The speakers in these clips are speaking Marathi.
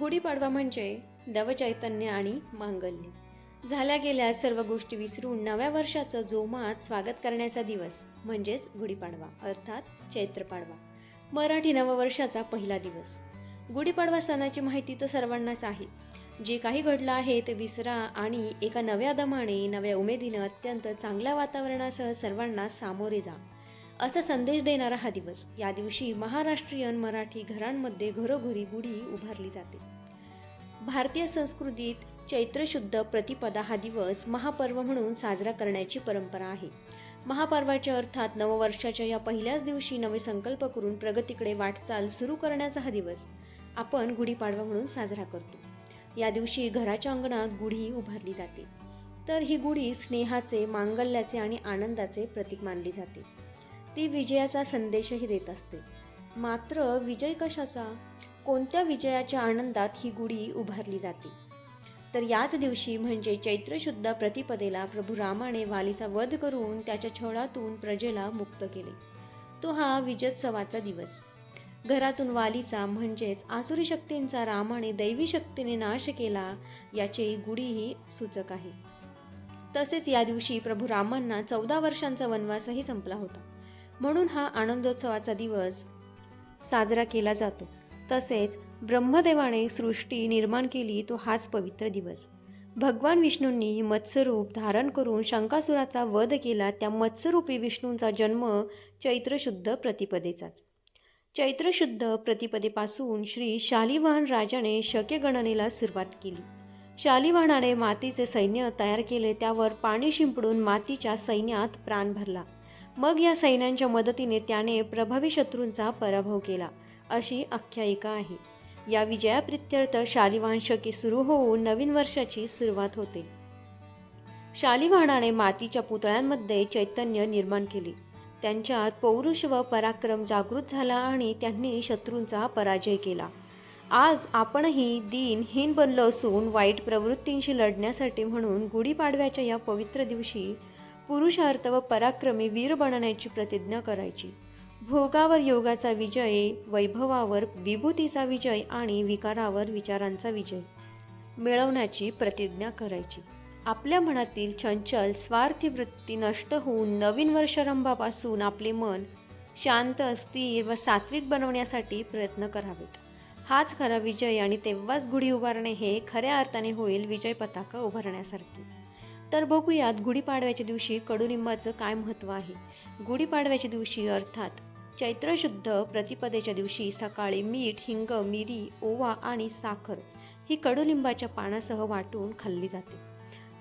गुढीपाडवा म्हणजे नवचैतन्य आणि मांगल्य. झाल्या गेल्या सर्व गोष्टी विसरून नव्या वर्षाचं जोमात स्वागत करण्याचा दिवस म्हणजेच गुढीपाडवा अर्थात चैत्रपाडवा. मराठी नववर्षाचा पहिला दिवस. गुढीपाडवा सणाची माहिती तर सर्वांनाच आहे. जे काही घडलं आहे ते विसरा आणि एका नव्या दमाने नव्या उमेदीनं अत्यंत चांगल्या वातावरणासह सर्वांना सामोरे जा. असा संदेश देणारा हा दिवस. या दिवशी महाराष्ट्रीयन मराठी घरांमध्ये घरोघरी गुढी उभारली जाते. भारतीय संस्कृतीत चैत्रशुद्ध प्रतिपदा हा दिवस महापर्व म्हणून साजरा करण्याची परंपरा आहे. महापर्वाच्या अर्थात नववर्षाच्या या पहिल्याच दिवशी नवे संकल्प करून प्रगतीकडे वाटचाल सुरू करण्याचा हा दिवस आपण गुढीपाडवा म्हणून साजरा करतो. या दिवशी घराच्या अंगणात गुढी उभारली जाते. तर ही गुढी स्नेहाचे मांगल्याचे आणि आनंदाचे प्रतीक मानली जाते. ती विजयाचा संदेशही देत असते. मात्र विजय कशाचा? कोणत्या विजयाच्या आनंदात ही गुढी उभारली जाते? तर याच दिवशी म्हणजे चैत्र शुद्ध प्रतिपदेला प्रभू रामाने वालीचा वध करून त्याच्या छळातून प्रजेला मुक्त केले. तो हा विजयोत्सवाचा दिवस. घरातून वालीचा म्हणजेच आसुरी शक्तींचा रामाने दैवी शक्तीने नाश केला याचे गुढीही सूचक आहे. तसेच या दिवशी प्रभू रामांना चौदा वर्षांचा वनवासही संपला होता. म्हणून हा आनंदोत्सवाचा दिवस साजरा केला जातो. तसेच ब्रह्मदेवाने सृष्टी निर्माण केली तो हाच पवित्र दिवस. भगवान विष्णूंनी मत्स्यरूप धारण करून शंकासुराचा वध केला त्या मत्स्यरूपी विष्णूंचा जन्म चैत्रशुद्ध प्रतिपदेचाच. चैत्रशुद्ध प्रतिपदेपासून श्री शालिवाहन राजाने शक्यगणनेला सुरुवात केली. शालिवाहनाने मातीचे सैन्य तयार केले त्यावर पाणी शिंपडून मातीच्या सैन्यात प्राण भरला. मग या सैन्यांच्या मदतीने त्याने प्रभावी शत्रूंचा पराभव केला. अशी आख्यायिका आहे. या विजयाप्रित्यर्थ शालिवाहन सुरू होऊन नवीन वर्षाची सुरुवात होते. शालिवाहनाने मातीच्या पुतळ्यांमध्ये चैतन्य निर्माण केले. त्यांच्यात पौरुष व पराक्रम जागृत झाला आणि त्यांनी शत्रूंचा पराजय केला. आज आपणही दिनहीन बनलो असून वाईट प्रवृत्तींशी लढण्यासाठी म्हणून गुढीपाडव्याच्या या पवित्र दिवशी पुरुषार्थ व पराक्रमी वीर बनण्याची प्रतिज्ञा करायची. भोगावर योगाचा विजय वैभवावर विभूतीचा विजय आणि विकारावर विचारांचा विजय मिळवण्याची प्रतिज्ञा करायची. आपल्या मनातील चंचल स्वार्थी वृत्ती नष्ट होऊन नवीन वर्षारंभापासून आपले मन शांत स्थिर व सात्विक बनवण्यासाठी प्रयत्न करावेत. हाच खरा विजय आणि तेव्हाच गुढी उभारणे हे खऱ्या अर्थाने होईल विजय पताका उभारण्यासारखे. तर बघूयात गुढीपाडव्याच्या दिवशी कडुलिंबाचं काय महत्त्व आहे. गुढीपाडव्याच्या दिवशी अर्थात चैत्रशुद्ध प्रतिपदेच्या दिवशी सकाळी मीठ हिंग मिरी ओवा आणि साखर ही कडुलिंबाच्या पानासह वाटून खाल्ली जाते.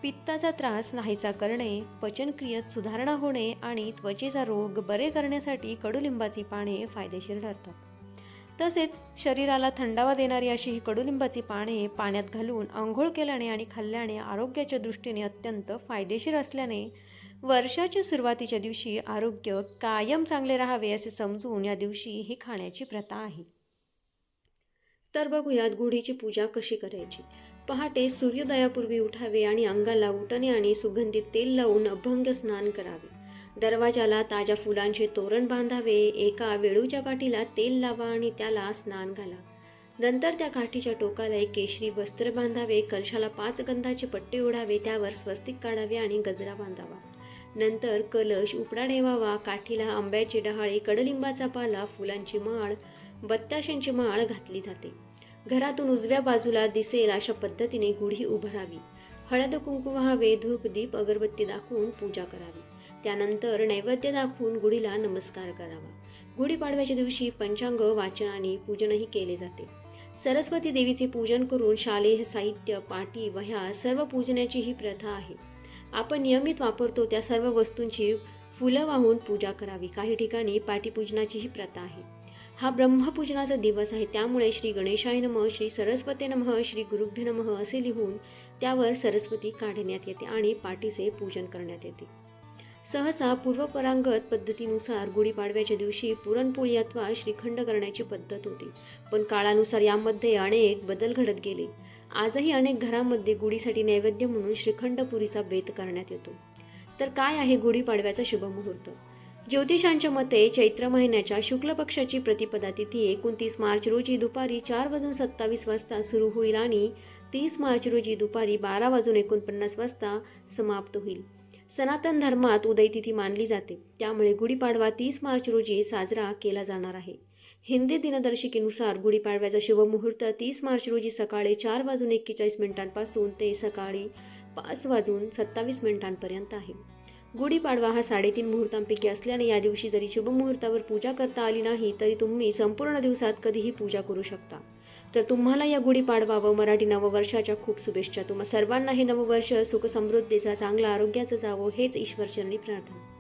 पित्ताचा त्रास नाहीसा करणे पचनक्रियेत सुधारणा होणे आणि त्वचेचा रोग बरे करण्यासाठी कडुलिंबाची पाने फायदेशीर ठरतात. तसेच शरीराला थंडावा देणारी अशी ही कडुलिंबाची पाने पाण्यात घालून आंघोळ केल्याने आणि खाल्ल्याने आरोग्याच्या दृष्टीने अत्यंत फायदेशीर असल्याने वर्षाच्या सुरुवातीच्या दिवशी आरोग्य कायम चांगले राहावे असे समजून या दिवशी ही खाण्याची प्रथा आहे. तर बघूयात गुढीची पूजा कशी करायची. पहाटे सूर्योदयापूर्वी उठावे आणि अंगाला उटणे आणि सुगंधित तेल लावून अभंग स्नान करावे. दरवाजाला ताज्या फुलांचे तोरण बांधावे एका वेळूच्या काठीला तेल लावा आणि त्याला स्नान घाला. नंतर त्या काठीच्या टोकाला एक केशरी वस्त्र बांधावे कलशाला पाच गंधाचे पट्टे ओढावे त्यावर स्वस्तिक काढावे आणि गजरा बांधावा. नंतर कलश उपडा ठेवावा काठीला आंब्याचे डहाळे कडलिंबाचा पाला फुलांची माळ बत्ताशांची माळ घातली जाते. घरातून उजव्या बाजूला दिसेल अशा पद्धतीने गुढी उभारावी. हळद कुंकू व्हावे धूप दीप अगरबत्ती दाखवून पूजा करावी. त्यानंतर नैवेद्य दाखवून गुढीला नमस्कार करावा. गुढीपाडव्याच्या दिवशी पंचांग वाचन आणि पूजनही केले जाते. सरस्वती देवीचे पूजन करून शालेय साहित्य पाटी वह्या सर्व पूजण्याची ही प्रथा आहे. आपण नियमित वापरतो त्या सर्व वस्तूंची फुलं वाहून पूजा करावी. काही ठिकाणी पाटीपूजनाची ही प्रथा आहे. हा ब्रह्मपूजनाचा दिवस आहे. त्यामुळे श्री गणेशाय नमः श्री सरस्वती नमः श्री गुरुभ्य नमः असे लिहून त्यावर सरस्वती काढण्यात येते आणि पाटीचे पूजन करण्यात येते. सहसा पूर्वपरांगत पद्धतीनुसार गुढीपाडव्याच्या दिवशी पुरणपोळी अथवा श्रीखंड करण्याची पद्धत होती. पण काळानुसार यामध्ये अनेक बदल घडत गेले. आजही अनेक घरांमध्ये गुढीसाठी नैवेद्य म्हणून श्रीखंड पुरीचा बेत करण्यात येतो. तर काय आहे गुढीपाडव्याचा शुभमुहूर्त? ज्योतिषांच्या मते चैत्र महिन्याच्या शुक्ल पक्षाची प्रतिपदा तिथी एकोणतीस मार्च रोजी दुपारी चार वाजून सत्तावीस वाजता सुरू होईल आणि तीस मार्च रोजी दुपारी बारा वाजून एकोणपन्नास वाजता समाप्त होईल. सनातन धर्मात उदयतिथी मानली जाते. त्यामुळे गुढीपाडवा तीस मार्च रोजी साजरा केला जाणार आहे. हिंदी दिनदर्शिकेनुसार गुढीपाडव्याचा शुभमुहूर्त तीस मार्च रोजी सकाळी चार वाजून एक्केचाळीस मिनिटांपासून ते सकाळी पाच वाजून सत्तावीस मिनिटांपर्यंत आहे. गुढीपाडवा हा साडेतीन मुहूर्तांपैकी असल्याने या दिवशी जरी शुभमुहूर्तावर पूजा करता आली नाही तरी तुम्ही संपूर्ण दिवसात कधीही पूजा करू शकता. तर तुम्हाला या गुढीपाडवा व मराठी नववर्षाच्या खूप शुभेच्छा. तुम्हा सर्वांना हे नववर्ष सुख समृद्धीचा चांगला आरोग्याचं जावं हेच ईश्वरचरणी प्रार्थना.